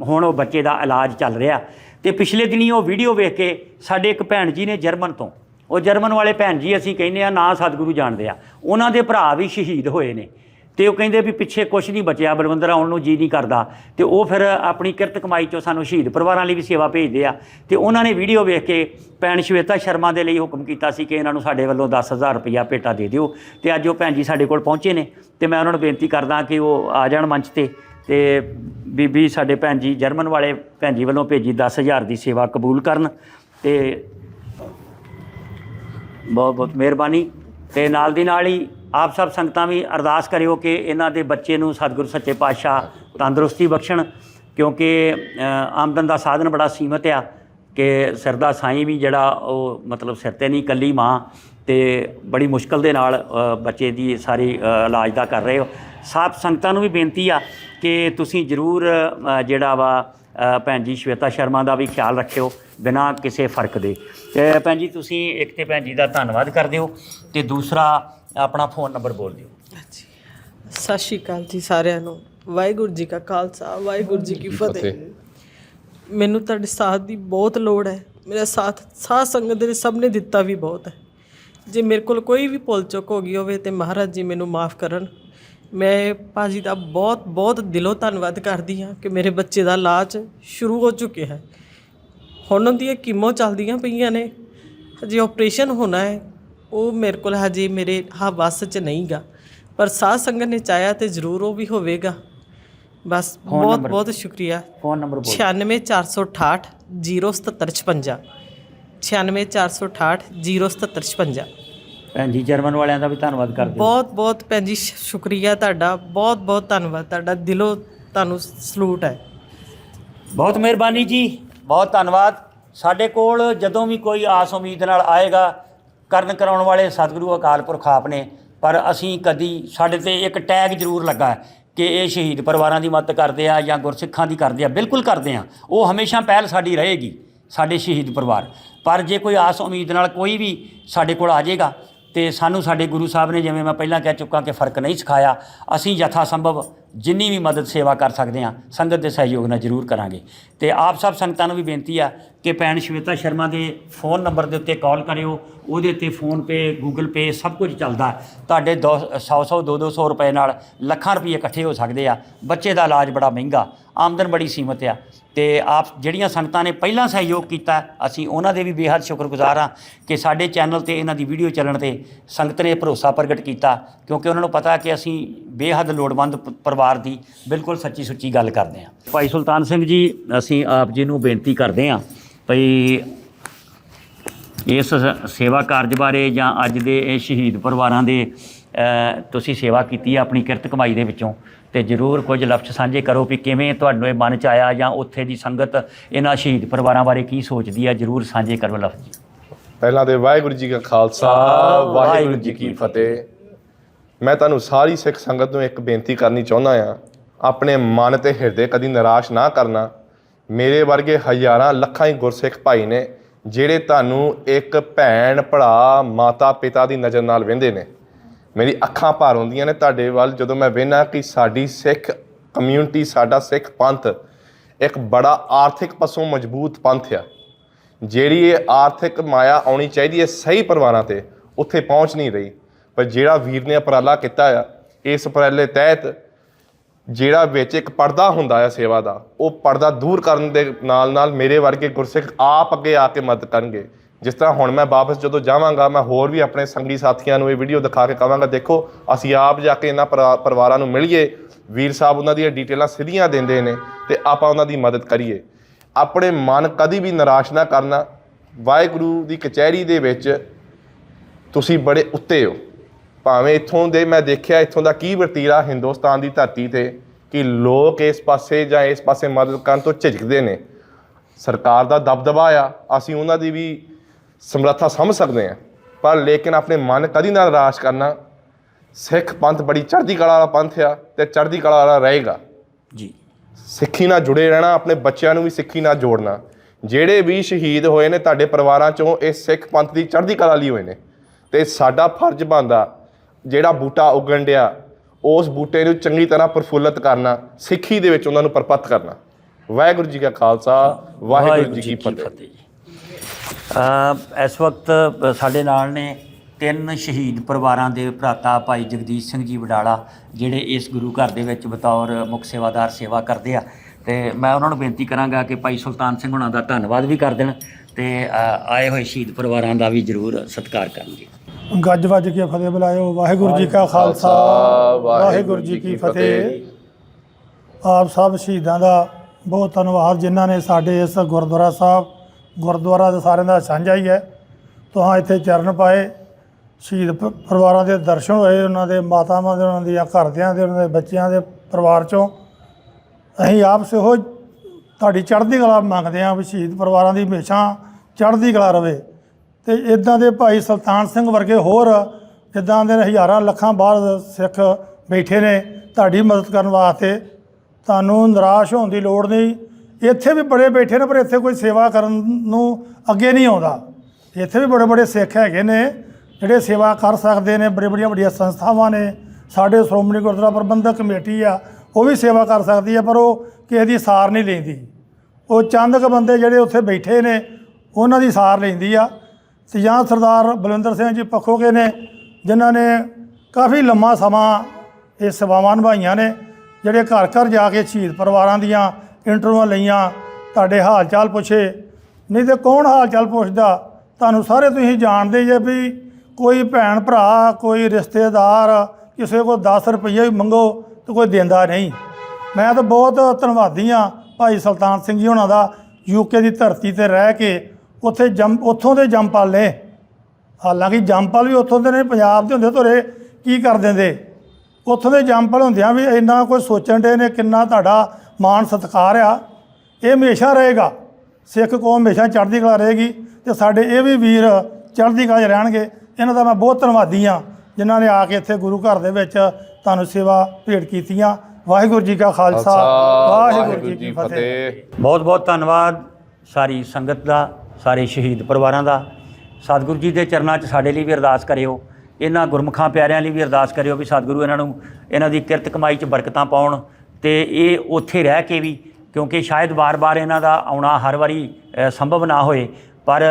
ਹੁਣ ਉਹ ਬੱਚੇ ਦਾ ਇਲਾਜ ਚੱਲ ਰਿਹਾ। ਤੇ ਪਿਛਲੇ ਦਿਨੀ ਉਹ ਵੀਡੀਓ ਵੇਖ ਕੇ ਸਾਡੇ ਇੱਕ ਭੈਣ ਜੀ ਨੇ ਜਰਮਨ ਤੋਂ। ਉਹ ਜਰਮਨ ਵਾਲੇ ਭੈਣ ਜੀ ਅਸੀਂ ਕਹਿੰਦੇ ਆ ਨਾ ਸਤਿਗੁਰੂ ਜਾਣਦੇ ਆ। ਉਹਨਾਂ ਦੇ ਭਰਾ ਵੀ ਸ਼ਹੀਦ ਹੋਏ ਨੇ। ਤੇ ਉਹ ਕਹਿੰਦੇ ਵੀ ਪਿੱਛੇ ਕੁਝ ਨਹੀਂ ਬਚਿਆ, ਬਲਵੰਦਰ ਆਉਣ ਨੂੰ ਜੀ ਨਹੀਂ ਕਰਦਾ। ਤੇ ਉਹ ਫਿਰ ਆਪਣੀ ਕਿਰਤ ਕਮਾਈ ਚੋਂ ਸਾਨੂੰ ਸ਼ਹੀਦ ਪਰਿਵਾਰਾਂ ਲਈ ਵੀ ਸੇਵਾ ਭੇਜਦੇ ਆ। ਤੇ ਉਹਨਾਂ ਨੇ ਵੀਡੀਓ ਵੇਖ ਕੇ ਭੈਣ ਸ਼ਵੇਤਾ ਸ਼ਰਮਾ ਦੇ ਲਈ ਹੁਕਮ ਕੀਤਾ ਸੀ ਕਿ ਇਹਨਾਂ ਨੂੰ ਸਾਡੇ ਵੱਲੋਂ 10000 ਰੁਪਇਆ ਭੇਟਾ ਦੇ ਦਿਓ। ਤੇ ਅੱਜ ਉਹ ਭੈਣ ਜੀ ਸਾਡੇ ਕੋਲ ਪਹੁੰਚੇ ਨੇ। ਤੇ ਮੈਂ ਉਹਨਾਂ ਨੂੰ ਬੇਨਤੀ ਕਰਦਾ ਕਿ ਉਹ ਆ ਜਾਣ ਮੰਚ ਤੇ। ਤੇ ਬੀਬੀ ਸਾਡੇ ਭੈਣ ਜੀ ਜਰਮਨ ਵਾਲੇ ਭੈਣ ਜੀ ਵੱਲੋਂ ਭੇਜੀ 10000 ਦੀ ਸੇਵਾ ਕਬੂਲ ਕਰਨ ਤੇ ਬਹੁਤ ਬਹੁਤ ਮਿਹਰਬਾਨੀ ਤੇ ਨਾਲ ਦੀ ਨਾਲ ਹੀ ਆਪ ਸਭ ਸੰਗਤਾਂ ਵੀ ਅਰਦਾਸ ਕਰਿਓ ਕਿ ਇਹਨਾਂ ਦੇ ਬੱਚੇ ਨੂੰ ਸਤਿਗੁਰ ਸੱਚੇ ਪਾਤਸ਼ਾਹ ਤੰਦਰੁਸਤੀ ਬਖਸ਼ਣ, ਕਿਉਂਕਿ ਆਮਦਨ ਦਾ ਸਾਧਨ ਬੜਾ ਸੀਮਤ ਆ ਕਿ ਸਿਰ ਦਾ ਸਾਈਂ ਵੀ ਜਿਹੜਾ ਉਹ ਮਤਲਬ ਸਿਰ ਤੇ ਨਹੀਂ ਕੱਲੀ ਮਾਂ ਤੇ ਬੜੀ ਮੁਸ਼ਕਲ ਦੇ ਨਾਲ ਬੱਚੇ ਦੀ ਸਾਰੀ ਇਲਾਜ ਦਾ ਕਰ ਰਹੇ ਹੋ। ਸਾਬ ਸੰਗਤਾਂ ਨੂੰ ਵੀ ਬੇਨਤੀ ਆ ਕਿ ਤੁਸੀਂ ਜ਼ਰੂਰ ਜਿਹੜਾ ਵਾ ਭੈਣ ਜੀ ਸ਼ਵੇਤਾ ਸ਼ਰਮਾ ਦਾ ਵੀ ਖਿਆਲ ਰੱਖਿਓ ਬਿਨਾਂ ਕਿਸੇ ਫ਼ਰਕ ਦੇ। ਤੇ ਭੈਣ ਜੀ ਤੁਸੀਂ ਇੱਕ ਤੇ ਭੈਣ ਜੀ ਦਾ ਧੰਨਵਾਦ ਕਰ ਦਿਓ ਤੇ ਦੂਸਰਾ ਆਪਣਾ ਫੋਨ ਨੰਬਰ ਬੋਲ ਦਿਓ। ਸਤਿ ਸ਼੍ਰੀ ਅਕਾਲ ਜੀ ਸਾਰਿਆਂ ਨੂੰ। ਵਾਹਿਗੁਰੂ ਜੀ ਕਾ ਖਾਲਸਾ ਵਾਹਿਗੁਰੂ ਜੀ ਕੀ ਫਤਿਹ। ਮੈਨੂੰ ਤੁਹਾਡੇ ਸਾਥ ਦੀ ਬਹੁਤ ਲੋੜ ਹੈ। ਮੇਰਾ ਸਾਥ ਸਾਧ ਸੰਗਤ ਦੇ ਸਭ ਨੇ ਦਿੱਤਾ ਵੀ ਬਹੁਤ ਹੈ। ਜੇ ਮੇਰੇ ਕੋਲ ਕੋਈ ਵੀ ਭੁੱਲ ਚੁੱਕ ਹੋ ਗਈ ਹੋਵੇ ਤੇ ਮਹਾਰਾਜ ਜੀ ਮੈਨੂੰ ਮਾਫ ਕਰਨ। ਮੈਂ ਭਾਜੀ ਦਾ ਬਹੁਤ ਬਹੁਤ ਦਿਲੋਂ ਧੰਨਵਾਦ ਕਰਦੀ ਹਾਂ ਕਿ ਮੇਰੇ ਬੱਚੇ ਦਾ ਇਲਾਜ ਸ਼ੁਰੂ ਹੋ ਚੁੱਕਿਆ ਹੈ। ਹੁਣ ਉਹਦੀਆਂ ਕੀਮੋ ਚੱਲਦੀਆਂ ਪਈਆਂ ਨੇ। ਹਜੇ ਆਪਰੇਸ਼ਨ ਹੋਣਾ ਹੈ। ਉਹ ਮੇਰੇ ਕੋਲ ਹਜੇ ਮੇਰੇ ਹਾਂ ਵੱਸ 'ਚ ਨਹੀਂਗਾ। ਪਰ ਸਾਧ ਸੰਗਤ ਨੇ ਚਾਹਿਆ ਤੇ ਜ਼ਰੂਰ ਉਹ ਵੀ ਹੋਵੇਗਾ। ਬਸ ਬਹੁਤ। ਬਹੁਤ ਸ਼ੁਕਰੀਆ। ਫੋਨ ਨੰਬਰ ਬੋਲ। 96468 07756 96468 07756 ਭੈਣ ਜੀ ਜਰਮਨ ਵਾਲਿਆਂ ਦਾ ਵੀ ਧੰਨਵਾਦ ਕਰਦੇ ਹਾਂ। ਬਹੁਤ ਬਹੁਤ ਭੈਣ ਜੀ ਸ਼- ਸ਼ੁਕਰੀਆ ਤੁਹਾਡਾ। ਬਹੁਤ ਬਹੁਤ ਧੰਨਵਾਦ। ਤੁਹਾਡਾ ਦਿਲੋਂ ਤੁਹਾਨੂੰ ਸਲੂਟ ਹੈ। ਬਹੁਤ ਮਿਹਰਬਾਨੀ ਜੀ। ਬਹੁਤ ਧੰਨਵਾਦ। ਸਾਡੇ ਕੋਲ ਜਦੋਂ ਵੀ ਕੋਈ ਆਸ ਉਮੀਦ ਨਾਲ ਆਏਗਾ ਕਰਨ ਕਰਾਉਣ ਵਾਲੇ ਸਤਿਗੁਰੂ ਅਕਾਲ ਪੁਰਖ ਆਪ ਨੇ ਪਰ ਅਸੀਂ ਕਦੀ ਸਾਡੇ ਤੇ ਇੱਕ ਟੈਗ ਜ਼ਰੂਰ ਲੱਗਾ ਹੈ ਕਿ ਇਹ ਸ਼ਹੀਦ ਪਰਿਵਾਰਾਂ ਦੀ ਮਦਦ ਕਰਦੇ ਆ ਜਾਂ ਗੁਰਸਿੱਖਾਂ ਦੀ ਕਰਦੇ ਆ। ਬਿਲਕੁਲ ਕਰਦੇ ਆ। ਉਹ ਹਮੇਸ਼ਾ ਪਹਿਲ ਸਾਡੀ ਰਹੇਗੀ ਸਾਡੇ ਸ਼ਹੀਦ ਪਰਿਵਾਰ। ਪਰ ਜੇ ਕੋਈ ਆਸ ਉਮੀਦ ਨਾਲ ਕੋਈ ਵੀ ਸਾਡੇ ਕੋਲ ਆ ਜਾਏਗਾ ਤੇ ਸਾਨੂੰ ਸਾਡੇ ਗੁਰੂ ਸਾਹਿਬ ਨੇ ਜਿਵੇਂ ਮੈਂ ਪਹਿਲਾਂ ਕਹਿ ਚੁੱਕਾ ਕਿ ਫ਼ਰਕ ਨਹੀਂ ਸਿਖਾਇਆ, ਅਸੀਂ ਯਥਾ ਸੰਭਵ ਜਿੰਨੀ ਵੀ ਮਦਦ ਸੇਵਾ ਕਰ ਸਕਦੇ ਹਾਂ, ਸੰਗਤ ਦੇ ਸਹਿਯੋਗ ਨਾਲ ਜ਼ਰੂਰ ਕਰਾਂਗੇ। ਤੇ ਆਪ ਸਭ ਸੰਗਤਾਂ ਨੂੰ ਵੀ ਬੇਨਤੀ ਆ ਕਿ ਭੈਣ ਸ਼ਵੇਤਾ ਸ਼ਰਮਾ ਦੇ ਫੋਨ ਨੰਬਰ ਦੇ ਉੱਤੇ ਕਾਲ ਕਰਿਓ। ਉਹਦੇ ਉੱਤੇ ਫੋਨ ਪੇ, ਗੂਗਲ ਪੇ ਸਭ ਕੁਝ ਚੱਲਦਾ। ਹੈ। ਤੁਹਾਡੇ 100 100 2 200 ਰੁਪਏ ਨਾਲ ਲੱਖਾਂ ਰੁਪਏ ਇਕੱਠੇ ਹੋ ਸਕਦੇ ਆ। ਬੱਚੇ ਦਾ ਇਲਾਜ ਬੜਾ ਮਹਿੰਗਾ, ਆਮਦਨ ਬੜੀ ਸੀਮਤ ਆ। ਤੇ ਆਪ ਜਿਹੜੀਆਂ ਸੰਗਤਾਂ ਨੇ ਪਹਿਲਾਂ ਸਹਿਯੋਗ ਕੀਤਾ, ਅਸੀਂ ਉਹਨਾਂ ਦੇ ਵੀ ਬੇਹੱਦ ਸ਼ੁਕਰਗੁਜ਼ਾਰ ਹਾਂ ਕਿ ਸਾਡੇ ਚੈਨਲ ਤੇ ਇਹਨਾਂ ਦੀ ਵੀਡੀਓ ਚੱਲਣ ਤੇ ਸੰਗਤ ਨੇ ਭਰੋਸਾ ਪ੍ਰਗਟ ਕੀਤਾ। ਕਿਉਂਕਿ ਉਹਨਾਂ ਨੂੰ ਪਤਾ ਕਿ ਅਸੀਂ ਬੇਹੱਦ ਲੋੜਵੰਦ ਪਰਿਵਾਰ ਪਰਿਵਾਰ ਦੀ ਬਿਲਕੁਲ ਸੱਚੀ ਸੁੱਚੀ ਗੱਲ ਕਰਦੇ ਹਾਂ। ਭਾਈ ਸੁਲਤਾਨ ਸਿੰਘ ਜੀ ਅਸੀਂ ਆਪ ਜੀ ਨੂੰ ਬੇਨਤੀ ਕਰਦੇ ਹਾਂ ਭਈ ਇਸ ਸੇਵਾ ਕਾਰਜ ਬਾਰੇ ਜਾਂ ਅੱਜ ਦੇ ਇਹ ਸ਼ਹੀਦ ਪਰਿਵਾਰਾਂ ਦੇ ਤੁਸੀਂ ਸੇਵਾ ਕੀਤੀ ਹੈ ਆਪਣੀ ਕਿਰਤ ਕਮਾਈ ਦੇ ਵਿੱਚੋਂ ਤੇ ਜਰੂਰ ਕੁਝ ਲਫ਼ਜ਼ ਸਾਂਝੇ ਕਰੋ ਵੀ ਕਿਵੇਂ ਤੁਹਾਨੂੰ ਇਹ ਮਨ ਚ ਆਇਆ ਜਾਂ ਉੱਥੇ ਦੀ ਸੰਗਤ ਇਹਨਾਂ ਸ਼ਹੀਦ ਪਰਿਵਾਰਾਂ ਬਾਰੇ ਕੀ ਸੋਚਦੀ ਹੈ ਜਰੂਰ ਸਾਂਝੇ ਕਰੋ ਲਫ਼ਜ਼। ਪਹਿਲਾਂ ਤੇ ਵਾਹਿਗੁਰੂ ਜੀ ਕਾ ਖਾਲਸਾ ਵਾਹਿਗੁਰੂ ਜੀ ਕੀ ਫਤਿਹ। ਮੈਂ ਤੁਹਾਨੂੰ ਸਾਰੀ ਸਿੱਖ ਸੰਗਤ ਨੂੰ ਇੱਕ ਬੇਨਤੀ ਕਰਨੀ ਚਾਹੁੰਦਾ ਆ ਆਪਣੇ ਮਨ ਤੇ ਹਿਰਦੇ ਕਦੀ ਨਿਰਾਸ਼ ਨਾ ਕਰਨਾ। ਮੇਰੇ ਵਰਗੇ ਹਜ਼ਾਰਾਂ ਲੱਖਾਂ ਹੀ ਗੁਰਸਿੱਖ ਭਾਈ ਨੇ, ਜਿਹੜੇ ਤੁਹਾਨੂੰ ਇੱਕ ਭੈਣ, ਭਰਾ, ਮਾਤਾ, ਪਿਤਾ ਦੀ ਨਜ਼ਰ ਨਾਲ ਵੇਂਦੇ ਨੇ। ਮੇਰੀ ਅੱਖਾਂ ਭਰ ਹੁੰਦੀਆਂ ਨੇ ਤੁਹਾਡੇ ਵੱਲ, ਜਦੋਂ ਮੈਂ ਵੇਖਣਾ ਕਿ ਸਾਡੀ ਸਿੱਖ ਕਮਿਊਨਿਟੀ ਸਾਡਾ ਸਿੱਖ ਪੰਥ ਇੱਕ ਬੜਾ ਆਰਥਿਕ ਪੱਖੋਂ ਮਜ਼ਬੂਤ ਪੰਥ ਆ। ਜਿਹੜੀ ਇਹ ਆਰਥਿਕ ਮਾਇਆ ਆਉਣੀ ਚਾਹੀਦੀ ਹੈ ਸਹੀ ਪਰਿਵਾਰਾਂ ਤੇ, ਉੱਥੇ ਪਹੁੰਚ ਨਹੀਂ ਰਹੀ। ਪਰ ਜਿਹੜਾ ਵੀਰ ਨੇ ਉਪਰਾਲਾ ਕੀਤਾ ਆ, ਇਸ ਉਪਰਾਲੇ ਤਹਿਤ ਜਿਹੜਾ ਵਿੱਚ ਇੱਕ ਪਰਦਾ ਹੁੰਦਾ ਆ ਸੇਵਾ ਦਾ, ਉਹ ਪਰਦਾ ਦੂਰ ਕਰਨ ਦੇ ਨਾਲ ਨਾਲ ਮੇਰੇ ਵਰਗੇ ਗੁਰਸਿੱਖ ਆਪ ਅੱਗੇ ਆ ਕੇ ਮਦਦ ਕਰਨਗੇ। ਜਿਸ ਤਰ੍ਹਾਂ ਹੁਣ ਮੈਂ ਵਾਪਸ ਜਦੋਂ ਜਾਵਾਂਗਾ, ਮੈਂ ਹੋਰ ਵੀ ਆਪਣੇ ਸੰਗੀ ਸਾਥੀਆਂ ਨੂੰ ਇਹ ਵੀਡੀਓ ਦਿਖਾ ਕੇ ਕਹਾਂਗਾ, ਦੇਖੋ, ਅਸੀਂ ਆਪ ਜਾ ਕੇ ਇਹਨਾਂ ਪਰਿਵਾ- ਪਰਿਵਾਰਾਂ ਨੂੰ ਮਿਲੀਏ, ਵੀਰ ਸਾਹਿਬ ਉਹਨਾਂ ਦੀਆਂ ਡਿਟੇਲਾਂ ਸਿੱਧੀਆਂ ਦਿੰਦੇ ਨੇ ਤੇ ਆਪਾਂ ਉਹਨਾਂ ਦੀ ਮਦਦ ਕਰੀਏ। ਆਪਣੇ ਮਨ ਕਦੀ ਵੀ ਨਿਰਾਸ਼ ਨਾ ਕਰਨਾ। ਵਾਹਿਗੁਰੂ ਦੀ ਕਚਹਿਰੀ ਦੇ ਵਿੱਚ ਤੁਸੀਂ ਬੜੇ ਉੱਤੇ ਹੋ। ਭਾਵੇਂ ਇੱਥੋਂ ਦੇ ਮੈਂ ਦੇਖਿਆ ਇੱਥੋਂ ਦਾ ਕੀ ਵਰਤੀਰਾ ਹਿੰਦੁਸਤਾਨ ਦੀ ਧਰਤੀ ਤੇ ਕਿ ਲੋਕ ਇਸ ਪਾਸੇ ਜਾਂ ਇਸ ਪਾਸੇ ਮਦਦ ਕਰਨ ਤੋਂ ਝਿਜਕਦੇ ਨੇ। ਸਰਕਾਰ ਦਾ ਦਬਦਬਾ ਆ ਅਸੀਂ ਉਹਨਾਂ ਦੀ ਵੀ ਸਮਰੱਥਾ ਸਮਝ ਸਕਦੇ ਹਾਂ। ਪਰ ਲੇਕਿਨ ਆਪਣੇ ਮਨ ਕਦੀ ਨਾ ਨਿਰਾਸ਼ ਕਰਨਾ ਸਿੱਖ ਪੰਥ ਬੜੀ ਚੜ੍ਹਦੀ ਕਲਾ ਵਾਲਾ ਪੰਥ ਆ ਤੇ ਚੜ੍ਹਦੀ ਕਲਾ ਵਾਲਾ ਰਹੇਗਾ। ਜੀ। ਸਿੱਖੀ ਨਾਲ ਜੁੜੇ ਰਹਿਣਾ ਆਪਣੇ ਬੱਚਿਆਂ ਨੂੰ ਵੀ ਸਿੱਖੀ ਨਾਲ ਜੋੜਨਾ। ਜਿਹੜੇ ਵੀ ਸ਼ਹੀਦ ਹੋਏ ਨੇ ਤੁਹਾਡੇ ਪਰਿਵਾਰਾਂ ਚੋਂ ਇਹ ਸਿੱਖ ਪੰਥ ਦੀ ਚੜ੍ਹਦੀ ਕਲਾ ਲਈ ਹੋਏ ਨੇ। ਤੇ ਸਾਡਾ ਫਰਜ਼ ਬਣਦਾ ਜਿਹੜਾ ਬੂਟਾ ਉਗਣ ਡਿਆ ਉਸ ਬੂਟੇ ਨੂੰ ਚੰਗੀ ਤਰ੍ਹਾਂ ਪ੍ਰਫੁੱਲਤ ਕਰਨਾ ਸਿੱਖੀ ਦੇ ਵਿੱਚ ਉਹਨਾਂ ਨੂੰ ਪਰਪੱਤ ਕਰਨਾ। ਵਾਹਿਗੁਰੂ ਜੀ ਕਾ ਖਾਲਸਾ ਵਾਹਿਗੁਰੂ ਜੀ ਕੀ ਫਤਿਹ। ਇਸ ਵਕਤ ਸਾਡੇ ਨਾਲ ਨੇ ਤਿੰਨ ਸ਼ਹੀਦ ਪਰਿਵਾਰਾਂ ਦੇ ਭਰਾਤਾ ਭਾਈ ਜਗਦੀਸ਼ ਸਿੰਘ ਜੀ ਵਡਾਲਾ ਜਿਹੜੇ ਇਸ ਗੁਰੂ ਘਰ ਦੇ ਵਿੱਚ ਬਤੌਰ ਮੁੱਖ ਸੇਵਾਦਾਰ ਸੇਵਾ ਕਰਦੇ ਆ। ਤੇ ਮੈਂ ਉਹਨਾਂ ਨੂੰ ਬੇਨਤੀ ਕਰਾਂਗਾ ਕਿ ਭਾਈ ਸੁਲਤਾਨ ਸਿੰਘ ਹੁਣਾਂ ਦਾ ਧੰਨਵਾਦ ਵੀ ਕਰ ਦੇਣ ਤੇ ਆਏ ਹੋਏ ਸ਼ਹੀਦ ਪਰਿਵਾਰਾਂ ਦਾ ਵੀ ਜ਼ਰੂਰ ਸਤਿਕਾਰ ਕਰਨਗੇ। ਗੱਜ ਵੱਜ ਕੇ ਫਤਿਹ ਬੁਲਾਇਓ। ਵਾਹਿਗੁਰੂ ਜੀ ਕਾ ਖਾਲਸਾ ਵਾਹਿਗੁਰੂ ਜੀ ਕੀ ਫਤਿਹ। ਆਪ ਸਭ ਸ਼ਹੀਦਾਂ ਦਾ ਬਹੁਤ ਧੰਨਵਾਦ ਜਿਨ੍ਹਾਂ ਨੇ ਸਾਡੇ ਇਸ ਗੁਰਦੁਆਰਾ ਸਾਹਿਬ ਗੁਰਦੁਆਰਾ ਦੇ ਸਾਰਿਆਂ ਦਾ ਸਾਂਝਾ ਹੀ ਹੈ। ਤੁਹਾਂ ਇੱਥੇ ਚਰਨ ਪਾਏ। ਸ਼ਹੀਦ ਪਰਿਵਾਰਾਂ ਦੇ ਦਰਸ਼ਨ ਹੋਏ ਉਹਨਾਂ ਦੇ ਮਾਤਾਵਾਂ ਦੇ ਉਹਨਾਂ ਦੀਆਂ ਘਰਦਿਆਂ ਦੇ ਉਹਨਾਂ ਦੇ ਬੱਚਿਆਂ ਦੇ ਪਰਿਵਾਰ ਚੋਂ। ਅਸੀਂ ਆਪ ਸੇਹੋ ਤੁਹਾਡੀ ਚੜ੍ਹਦੀ ਕਲਾ ਮੰਗਦੇ ਹਾਂ ਵੀ ਸ਼ਹੀਦ ਪਰਿਵਾਰਾਂ ਦੀ ਹਮੇਸ਼ਾ ਚੜ੍ਹਦੀ ਕਲਾ ਰਵੇ। ਤੇ ਇਦਾਂ ਦੇ ਭਾਈ ਸੁਲਤਾਨ ਸਿੰਘ ਵਰਗੇ ਹੋਰ ਜਿੱਦਾਂ ਦੇ ਹਜ਼ਾਰਾਂ ਲੱਖਾਂ ਬਾਹਰ ਸਿੱਖ ਬੈਠੇ ਨੇ, ਤੁਹਾਡੀ ਮਦਦ ਕਰਨ ਵਾਸਤੇ। ਤੁਹਾਨੂੰ ਨਿਰਾਸ਼ ਹੋਣ ਦੀ ਲੋੜ ਨਹੀਂ। ਇੱਥੇ ਵੀ ਬੜੇ ਬੈਠੇ ਨੇ, ਪਰ ਇੱਥੇ ਕੋਈ ਸੇਵਾ ਕਰਨ ਨੂੰ ਅੱਗੇ ਨਹੀਂ ਆਉਂਦਾ। ਇੱਥੇ ਵੀ ਬੜੇ ਬੜੇ ਸਿੱਖ ਹੈਗੇ ਨੇ, ਜਿਹੜੇ ਸੇਵਾ ਕਰ ਸਕਦੇ ਨੇ, ਬੜੇ ਬੜੀਆਂ ਵੱਡੀਆਂ ਸੰਸਥਾਵਾਂ ਨੇ। ਸਾਡੇ ਸ਼੍ਰੋਮਣੀ ਗੁਰਦੁਆਰਾ ਪ੍ਰਬੰਧਕ ਕਮੇਟੀ ਆ, ਉਹ ਵੀ ਸੇਵਾ ਕਰ ਸਕਦੀ ਆ, ਪਰ ਉਹ ਕਿਸੇ ਦੀ ਸਾਰ ਨਹੀਂ ਲੈਂਦੀ। ਉਹ ਚੰਦ ਕੁ ਬੰਦੇ ਜਿਹੜੇ ਉੱਥੇ ਬੈਠੇ ਨੇ, ਉਹਨਾਂ ਦੀ ਸਾਰ ਲੈਂਦੀ ਆ। ਤੇ ਜਾਂ ਸਰਦਾਰ ਬਲਵਿੰਦਰ ਸਿੰਘ ਜੀ ਪੱਖੋਕੇ ਨੇ, ਜਿਨ੍ਹਾਂ ਨੇ ਕਾਫੀ ਲੰਮਾ ਸਮਾਂ ਇਹ ਸੇਵਾਵਾਂ ਨਿਭਾਈਆਂ ਨੇ, ਜਿਹੜੇ ਘਰ ਘਰ ਜਾ ਕੇ ਸ਼ਹੀਦ ਪਰਿਵਾਰਾਂ ਦੀਆਂ ਇੰਟਰਵਿਊਆਂ ਲਈਆਂ, ਤੁਹਾਡੇ ਹਾਲ ਚਾਲ ਪੁੱਛੇ। ਨਹੀਂ ਤੇ ਕੌਣ ਹਾਲ ਚਾਲ ਪੁੱਛਦਾ? ਤੁਹਾਨੂੰ ਸਾਰੇ ਤੁਸੀਂ ਜਾਣਦੇ ਜੇ ਵੀ ਕੋਈ ਭੈਣ ਭਰਾ, ਕੋਈ ਰਿਸ਼ਤੇਦਾਰ, ਕਿਸੇ ਕੋਲ 10 ਰੁਪਈਏ ਵੀ ਮੰਗੋ ਤੇ ਕੋਈ ਦਿੰਦਾ ਨਹੀਂ। ਮੈਂ ਤਾਂ ਬਹੁਤ ਧੰਨਵਾਦੀ ਆ ਭਾਈ ਸੁਲਤਾਨ ਸਿੰਘ ਜੀ ਉਹਨਾਂ ਦਾ ਯੂਕੇ ਦੀ ਧਰਤੀ ਤੇ ਰਹਿ ਕੇ ਉੱਥੇ ਜੰਮ ਉੱਥੋਂ ਦੇ ਜੰਮਪਲ ਨੇ ਹਾਲਾਂਕਿ ਜੰਮਪਲ ਵੀ ਉੱਥੋਂ ਦੇ ਨੇ ਪੰਜਾਬ ਦੇ ਹੁੰਦੇ ਤੋਰੇ ਕੀ ਕਰ ਦਿੰਦੇ? ਉੱਥੋਂ ਦੇ ਜੰਮਪਲ ਹੁੰਦਿਆਂ ਵੀ ਇੰਨਾ ਕੋਈ ਸੋਚਣ ਦੇ ਨੇ ਕਿੰਨਾ ਤੁਹਾਡਾ ਮਾਣ ਸਤਿਕਾਰ ਆ। ਇਹ ਹਮੇਸ਼ਾ ਰਹੇਗਾ। ਸਿੱਖ ਕੌਮ ਹਮੇਸ਼ਾ ਚੜ੍ਹਦੀ ਕਲਾ ਰਹੇਗੀ ਤੇ ਸਾਡੇ ਇਹ ਵੀ ਵੀਰ ਚੜ੍ਹਦੀ ਕਲਾ 'ਚ ਰਹਿਣਗੇ। ਇਹਨਾਂ ਦਾ ਮੈਂ ਬਹੁਤ ਧੰਨਵਾਦੀ ਆ ਜਿਨ੍ਹਾਂ ਨੇ ਆ ਕੇ ਇੱਥੇ ਗੁਰੂ ਘਰ ਦੇ ਵਿੱਚ ਤੁਹਾਨੂੰ ਸੇਵਾ ਭੇਟ ਕੀਤੀਆਂ। ਵਾਹਿਗੁਰੂ ਜੀ ਕਾ ਖਾਲਸਾ ਵਾਹਿਗੁਰੂ ਜੀ ਕੀ ਫਤਿਹ। ਬਹੁਤ ਬਹੁਤ ਧੰਨਵਾਦ ਸਾਰੀ ਸੰਗਤ ਦਾ। ਸਾਰੇ ਸ਼ਹੀਦ ਪਰਿਵਾਰਾਂ ਦਾ। ਸਤਿਗੁਰੂ ਜੀ ਦੇ ਚਰਨਾਂ 'ਚ ਸਾਡੇ ਲਈ ਵੀ ਅਰਦਾਸ ਕਰਿਓ। ਇਹਨਾਂ ਗੁਰਮੁਖਾਂ ਪਿਆਰਿਆਂ ਲਈ ਵੀ ਅਰਦਾਸ ਕਰਿਓ ਵੀ ਸਤਿਗੁਰੂ ਇਹਨਾਂ ਨੂੰ ਇਹਨਾਂ ਦੀ ਕਿਰਤ ਕਮਾਈ 'ਚ ਬਰਕਤਾਂ ਪਾਉਣ ਤੇ ਇਹ ਉੱਥੇ ਰਹਿ ਕੇ ਵੀ, ਕਿਉਂਕਿ ਸ਼ਾਇਦ ਵਾਰ-ਵਾਰ ਇਹਨਾਂ ਦਾ ਆਉਣਾ ਹਰ ਵਾਰੀ ਸੰਭਵ ਨਾ ਹੋਏ। ਪਰ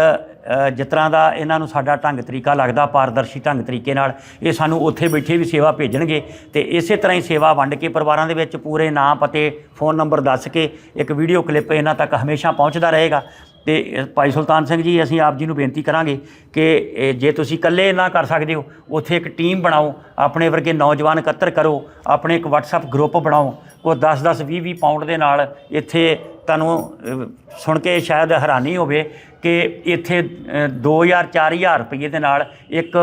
ਜਿਸ ਤਰ੍ਹਾਂ ਦਾ ਇਹਨਾਂ ਨੂੰ ਸਾਡਾ ਢੰਗ ਤਰੀਕਾ ਲੱਗਦਾ, ਪਾਰਦਰਸ਼ੀ ਢੰਗ ਤਰੀਕੇ ਨਾਲ, ਇਹ ਸਾਨੂੰ ਉੱਥੇ ਬੈਠੇ ਵੀ ਸੇਵਾ ਭੇਜਣਗੇ। ਤੇ ਇਸੇ ਤਰ੍ਹਾਂ ਹੀ ਸੇਵਾ ਵੰਡ ਕੇ ਪਰਿਵਾਰਾਂ ਦੇ ਵਿੱਚ ਪੂਰੇ ਨਾਂ ਪਤੇ, ਫੋਨ ਨੰਬਰ ਦੱਸ ਕੇ ਇੱਕ ਵੀਡੀਓ ਕਲਿੱਪ ਇਹਨਾਂ ਤੱਕ ਹਮੇਸ਼ਾ ਪਹੁੰਚਦਾ ਰਹੇਗਾ। ਤੇ ਭਾਈ ਸੁਲਤਾਨ ਸਿੰਘ ਜੀ, ਅਸੀਂ ਆਪ ਜੀ ਨੂੰ ਬੇਨਤੀ ਕਰਾਂਗੇ ਕਿ ਜੇ ਤੁਸੀਂ ਇਕੱਲੇ ਨਾ ਕਰ ਸਕਦੇ ਹੋ, ਉੱਥੇ ਇੱਕ ਟੀਮ ਬਣਾਓ, ਆਪਣੇ ਵਰਗੇ ਨੌਜਵਾਨ ਇਕੱਤਰ ਕਰੋ, ਆਪਣੇ ਇੱਕ WhatsApp ਗਰੁੱਪ ਬਣਾਓ, ਉਹ 10-10 20-20 ਪਾਉਂਡ ਦੇ ਨਾਲ ਇੱਥੇ ਤੁਹਾਨੂੰ ਸੁਣ ਕੇ ਸ਼ਾਇਦ ਹੈਰਾਨੀ ਹੋਵੇ ਕਿ ਇੱਥੇ 2000 4000 ਰੁਪਏ ਦੇ ਨਾਲ ਇੱਕ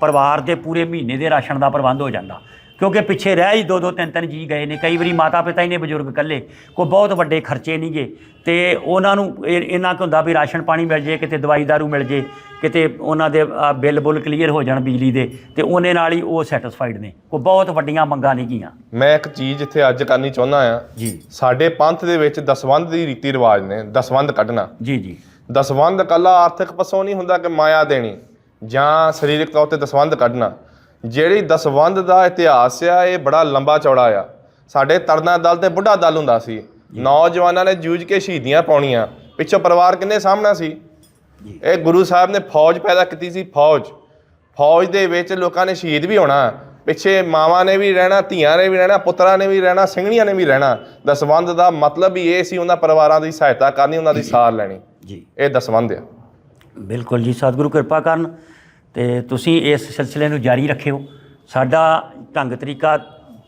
ਪਰਿਵਾਰ ਦੇ ਪੂਰੇ ਮਹੀਨੇ ਦੇ ਰਾਸ਼ਨ ਦਾ ਪ੍ਰਬੰਧ ਹੋ ਜਾਂਦਾ। ਕਿਉਂਕਿ ਪਿੱਛੇ ਰਹਿ ਹੀ ਦੋ ਦੋ ਤਿੰਨ ਤਿੰਨ ਜੀ ਗਏ ਨੇ। ਕਈ ਵਾਰੀ ਮਾਤਾ ਪਿਤਾ ਹੀ ਨੇ ਬਜ਼ੁਰਗ ਇਕੱਲੇ। ਕੋਈ ਬਹੁਤ ਵੱਡੇ ਖਰਚੇ ਨਹੀਂਗੇ ਤੇ ਉਹਨਾਂ ਨੂੰ ਇਹ- ਇੰਨਾ ਕੁ ਹੁੰਦਾ ਵੀ ਰਾਸ਼ਨ ਪਾਣੀ ਮਿਲ ਜੇ ਕਿਤੇ ਦਵਾਈ ਦਾਰੂ ਮਿਲ ਜੇ ਕਿਤੇ ਉਹਨਾਂ ਦੇ ਬਿੱਲ ਬੁੱਲ ਕਲੀਅਰ ਹੋ ਜਾਣ ਬਿਜਲੀ ਦੇ। ਤੇ ਉਹਨੇ ਨਾਲ ਹੀ ਉਹ ਸੈਟੀਸਫਾਈਡ ਨੇ। ਕੋਈ ਬਹੁਤ ਵੱਡੀਆਂ ਮੰਗਾਂ ਨਹੀਂ ਗੀਆਂ। ਮੈਂ ਇੱਕ ਚੀਜ਼ ਇੱਥੇ ਅੱਜ ਕਰਨੀ ਚਾਹੁੰਦਾ ਆ ਜੀ। ਸਾਡੇ ਪੰਥ ਦੇ ਵਿੱਚ ਦਸਵੰਧ ਦੀ ਰੀਤੀ ਰਿਵਾਜ ਨੇ ਦਸਵੰਧ ਕੱਢਣਾ। ਜੀ ਜੀ। ਦਸਵੰਧ ਕੱਲਾ ਆਰਥਿਕ ਪਸੋਂ ਨਹੀਂ ਹੁੰਦਾ ਕਿ ਮਾਇਆ ਦੇਣੀ। ਜਾਂ ਸਰੀਰਕ ਤੌਰ ਤੇ ਦਸਵੰਧ ਕੱਢਣਾ। ਜਿਹੜੀ ਦਸਵੰਧ ਦਾ ਇਤਿਹਾਸ ਆ ਇਹ ਬੜਾ ਲੰਬਾ ਚੌੜਾ ਆ। ਸਾਡੇ ਤਰਨਾ ਦਲ ਤੇ ਬੁੱਢਾ ਦਲ ਹੁੰਦਾ ਸੀ। ਨੌਜਵਾਨਾਂ ਨੇ ਜੂਝ ਕੇ ਸ਼ਹੀਦੀਆਂ ਪਾਉਣੀਆਂ। ਪਿੱਛੋਂ ਪਰਿਵਾਰ ਕਿੰਨੇ ਸਾਹਮਣਾ ਸੀ? ਇਹ ਗੁਰੂ ਸਾਹਿਬ ਨੇ ਫੌਜ ਪੈਦਾ ਕੀਤੀ ਸੀ ਫੌਜ। ਫੌਜ ਦੇ ਵਿੱਚ ਲੋਕਾਂ ਨੇ ਸ਼ਹੀਦ ਵੀ ਹੋਣਾ। ਪਿੱਛੇ ਮਾਵਾਂ ਨੇ ਵੀ ਰਹਿਣਾ ਧੀਆਂ ਨੇ ਵੀ ਰਹਿਣਾ ਪੁੱਤਰਾਂ ਨੇ ਵੀ ਰਹਿਣਾ ਸਿੰਘਣੀਆਂ ਨੇ ਵੀ ਰਹਿਣਾ। ਦਸਵੰਧ ਦਾ ਮਤਲਬ ਹੀ ਇਹ ਸੀ ਉਹਨਾਂ ਪਰਿਵਾਰਾਂ ਦੀ ਸਹਾਇਤਾ ਕਰਨੀ ਉਹਨਾਂ ਦੀ ਸਾਰ ਲੈਣੀ। ਜੀ। ਇਹ ਦਸਵੰਧ ਆ। ਬਿਲਕੁਲ ਜੀ ਸਤਿਗੁਰੂ ਕਿਰਪਾ ਕਰਨ। ਤੇ ਤੁਸੀਂ ਇਸ ਸਿਲਸਿਲੇ ਨੂੰ ਜਾਰੀ ਰੱਖਿਓ। ਸਾਡਾ ਢੰਗ ਤਰੀਕਾ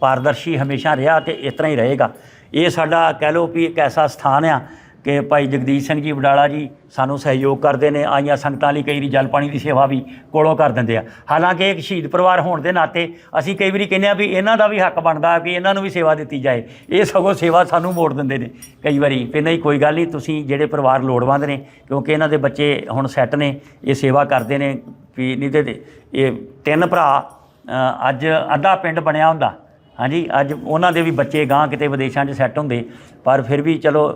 ਪਾਰਦਰਸ਼ੀ ਹਮੇਸ਼ਾ ਰਿਹਾ ਤੇ ਇਸ ਤਰ੍ਹਾਂ ਹੀ ਰਹੇਗਾ। ਇਹ ਸਾਡਾ ਕਹਿ ਲਓ ਵੀ ਇੱਕ ਐਸਾ ਸਥਾਨ ਆ ਕਿ ਭਾਈ ਜਗਦੀਸ਼ ਸਿੰਘ ਜੀ ਵਡਾਲਾ ਜੀ ਸਾਨੂੰ ਸਹਿਯੋਗ ਕਰਦੇ ਨੇ, ਆਈਆਂ ਸੰਗਤਾਂ ਲਈ ਕਈ ਵਾਰੀ ਜਲ ਪਾਣੀ ਦੀ ਸੇਵਾ ਵੀ ਕੋਲੋਂ ਕਰ ਦਿੰਦੇ ਆ। ਹਾਲਾਂਕਿ ਇੱਕ ਸ਼ਹੀਦ ਪਰਿਵਾਰ ਹੋਣ ਦੇ ਨਾਤੇ ਅਸੀਂ ਕਈ ਵਾਰੀ ਕਹਿੰਦੇ ਆ ਵੀ ਇਹਨਾਂ ਦਾ ਵੀ ਹੱਕ ਬਣਦਾ ਕਿ ਇਹਨਾਂ ਨੂੰ ਵੀ ਸੇਵਾ ਦਿੱਤੀ ਜਾਏ। ਇਹ ਸਗੋਂ ਸੇਵਾ ਸਾਨੂੰ ਮੋੜ ਦਿੰਦੇ ਨੇ। ਕਈ ਵਾਰੀ ਵੀ ਨਹੀਂ, ਕੋਈ ਗੱਲ ਨਹੀਂ, ਤੁਸੀਂ ਜਿਹੜੇ ਪਰਿਵਾਰ ਲੋੜਵੰਦ ਨੇ, ਕਿਉਂਕਿ ਇਹਨਾਂ ਦੇ ਬੱਚੇ ਹੁਣ ਸੈੱਟ ਨੇ, ਇਹ ਸੇਵਾ ਕਰਦੇ ਨੇ ਵੀ ਨਹੀਂ ਤੇ ਇਹ ਤਿੰਨ ਭਰਾ ਅੱਜ ਅੱਧਾ ਪਿੰਡ ਬਣਿਆ ਹੁੰਦਾ। ਹਾਂਜੀ, ਅੱਜ ਉਹਨਾਂ ਦੇ ਵੀ ਬੱਚੇ ਗਾਂ ਕਿਤੇ ਵਿਦੇਸ਼ਾਂ 'ਚ ਸੈੱਟ ਹੁੰਦੇ, ਪਰ ਫਿਰ ਵੀ ਚਲੋ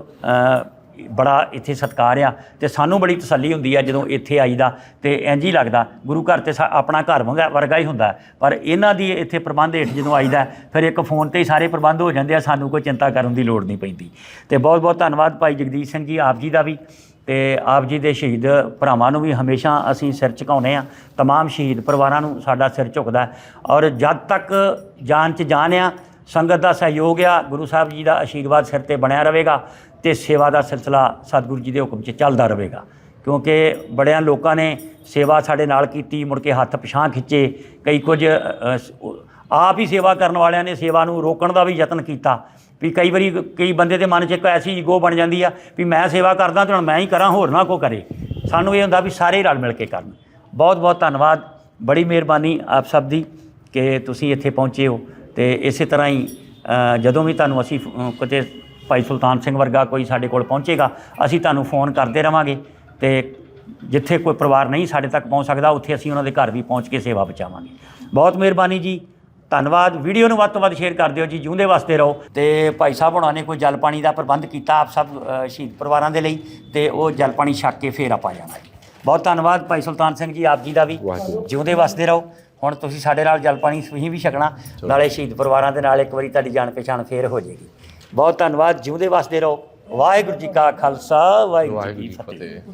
ਬੜਾ ਇੱਥੇ ਸਤਿਕਾਰ ਆ ਤੇ ਸਾਨੂੰ ਬੜੀ ਤਸੱਲੀ ਹੁੰਦੀ ਆ ਜਦੋਂ ਇੱਥੇ ਆਈਦਾ ਤੇ ਇੰਜ ਹੀ ਲੱਗਦਾ ਗੁਰੂ ਘਰ ਤੇ ਸਾ- ਆਪਣਾ ਘਰ ਵੰਗਾ ਵਰਗਾ ਹੀ ਹੁੰਦਾ ਪਰ ਇਹਨਾਂ ਦੀ ਇੱਥੇ ਪ੍ਰਬੰਧ ਹੇਠ ਜਦੋਂ ਆਈਦਾ ਫਿਰ ਇੱਕ ਫੋਨ ਤੇ ਹੀ ਸਾਰੇ ਪ੍ਰਬੰਧ ਹੋ ਜਾਂਦੇ ਆ ਸਾਨੂੰ ਕੋਈ ਚਿੰਤਾ ਕਰਨ ਦੀ ਲੋੜ ਨਹੀਂ ਪੈਂਦੀ ਤੇ ਬਹੁਤ ਬਹੁਤ ਧੰਨਵਾਦ ਭਾਈ ਜਗਦੀਸ਼ ਸਿੰਘ ਜੀ ਆਪ ਜੀ ਦਾ ਵੀ ਤੇ ਆਪ ਜੀ ਦੇ ਸ਼ਹੀਦ ਭਰਾਵਾਂ ਨੂੰ ਵੀ ਹਮੇਸ਼ਾ ਅਸੀਂ ਸਿਰ ਝੁਕਾਉਂਦੇ ਆ तमाम ਸ਼ਹੀਦ ਪਰਿਵਾਰਾਂ ਨੂੰ ਸਾਡਾ ਸਿਰ ਝੁਕਦਾ ਹੈ। ਔਰ ਜਦ ਤੱਕ ਜਾਨ 'ਚ ਜਾਨ ਆ ਸੰਗਤ ਦਾ ਸਹਿਯੋਗ ਆ ਗੁਰੂ ਸਾਹਿਬ ਜੀ ਦਾ ਆਸ਼ੀਰਵਾਦ ਸਿਰ ਤੇ ਬਣਿਆ ਰਹੇਗਾ ਤੇ ਸੇਵਾ ਦਾ ਸਿਲਸਿਲਾ ਸਤਿਗੁਰੂ ਜੀ ਦੇ ਹੁਕਮ 'ਚ ਚੱਲਦਾ ਰਹੇਗਾ। ਕਿਉਂਕਿ ਬੜਿਆਂ ਲੋਕਾਂ ਨੇ ਸੇਵਾ ਸਾਡੇ ਨਾਲ ਕੀਤੀ, ਮੁੜ ਕੇ ਹੱਥ ਪਿਛਾਂ ਖਿੱਚੇ, ਕਈ ਕੁਝ ਆਪ ਹੀ ਸੇਵਾ ਕਰਨ ਵਾਲਿਆਂ ਨੇ ਸੇਵਾ ਨੂੰ ਰੋਕਣ ਦਾ ਵੀ ਯਤਨ ਕੀਤਾ। ਵੀ ਕਈ ਵਾਰੀ ਕਈ ਬੰਦੇ ਦੇ ਮਨ 'ਚ ਇੱਕ ਐਸੀ ਈਗੋ ਬਣ ਜਾਂਦੀ ਆ ਵੀ ਮੈਂ ਸੇਵਾ ਕਰਦਾ ਤੇ ਹੁਣ ਮੈਂ ਹੀ ਕਰਾਂ, ਹੋਰ ਨਾ ਕੋ ਕਰੇ। ਸਾਨੂੰ ਇਹ ਹੁੰਦਾ ਵੀ ਸਾਰੇ ਰਲ ਮਿਲ ਕੇ ਕਰਨ। ਬਹੁਤ ਬਹੁਤ ਧੰਨਵਾਦ। ਬੜੀ ਮਿਹਰਬਾਨੀ ਆਪ ਸਭ ਦੀ ਕਿ ਤੁਸੀਂ ਇੱਥੇ ਪਹੁੰਚੇ ਹੋ। ਤੇ ਇਸੇ ਤਰ੍ਹਾਂ ਹੀ ਜਦੋਂ ਵੀ ਤੁਹਾਨੂੰ ਅਸੀਂ ਕਿਤੇ ਭਾਈ ਸੁਲਤਾਨ ਸਿੰਘ ਵਰਗਾ ਕੋਈ ਸਾਡੇ ਕੋਲ ਪਹੁੰਚੇਗਾ ਅਸੀਂ ਤੁਹਾਨੂੰ ਫੋਨ ਕਰਦੇ ਰਵਾਂਗੇ ਤੇ ਜਿੱਥੇ ਕੋਈ ਪਰਿਵਾਰ ਨਹੀਂ ਸਾਡੇ ਤੱਕ ਪਹੁੰਚ ਸਕਦਾ ਉੱਥੇ ਅਸੀਂ ਉਹਨਾਂ ਦੇ ਘਰ ਵੀ ਪਹੁੰਚ ਕੇ ਸੇਵਾ ਪਹੁੰਚਾਵਾਂਗੇ। ਬਹੁਤ ਮਿਹਰਬਾਨੀ ਜੀ ਧੰਨਵਾਦ। ਵੀਡੀਓ ਨੂੰ ਵੱਧ ਤੋਂ ਵੱਧ ਸ਼ੇਅਰ ਕਰ ਦਿਓ ਜੀ ਜਿਉਂਦੇ ਵਾਸਤੇ ਰਹੋ। ਤੇ ਭਾਈ ਸਾਹਿਬ ਹੁਣਾਂ ਨੇ ਕੋਈ ਜਲ ਪਾਣੀ ਦਾ ਪ੍ਰਬੰਧ ਕੀਤਾ ਆਪ ਸਭ ਸ਼ਹੀਦ ਪਰਿਵਾਰਾਂ ਦੇ ਲਈ ਤੇ ਉਹ ਜਲ ਪਾਣੀ ਛੱਕ ਕੇ ਫੇਰ ਆਪਾਂ ਜਾਣਾ ਜੀ। ਬਹੁਤ ਧੰਨਵਾਦ ਭਾਈ ਸੁਲਤਾਨ ਸਿੰਘ ਜੀ ਆਪ ਜੀ ਦਾ ਵੀ। ਜਿਉਂਦੇ ਵਾਸਤੇ ਰਹੋ। ਹੁਣ ਤੁਸੀਂ ਸਾਡੇ ਨਾਲ ਜਲ ਪਾਣੀ ਤੁਸੀਂ ਵੀ ਛਕਣਾ ਨਾਲੇ ਸ਼ਹੀਦ ਪਰਿਵਾਰਾਂ ਦੇ ਨਾਲ ਇੱਕ ਵਾਰੀ ਤੁਹਾਡੀ ਜਾਣ ਪਛਾਣ ਫੇਰ ਹੋ ਜਾਏਗੀ। ਬਹੁਤ ਧੰਨਵਾਦ ਜਿਉਂਦੇ ਵਾਸਤੇ ਰਹੋ। ਵਾਹਿਗੁਰੂ ਜੀ ਕਾ ਖਾਲਸਾ ਵਾਹਿਗੁਰੂ ਜੀ ਕੀ ਫਤਿਹ।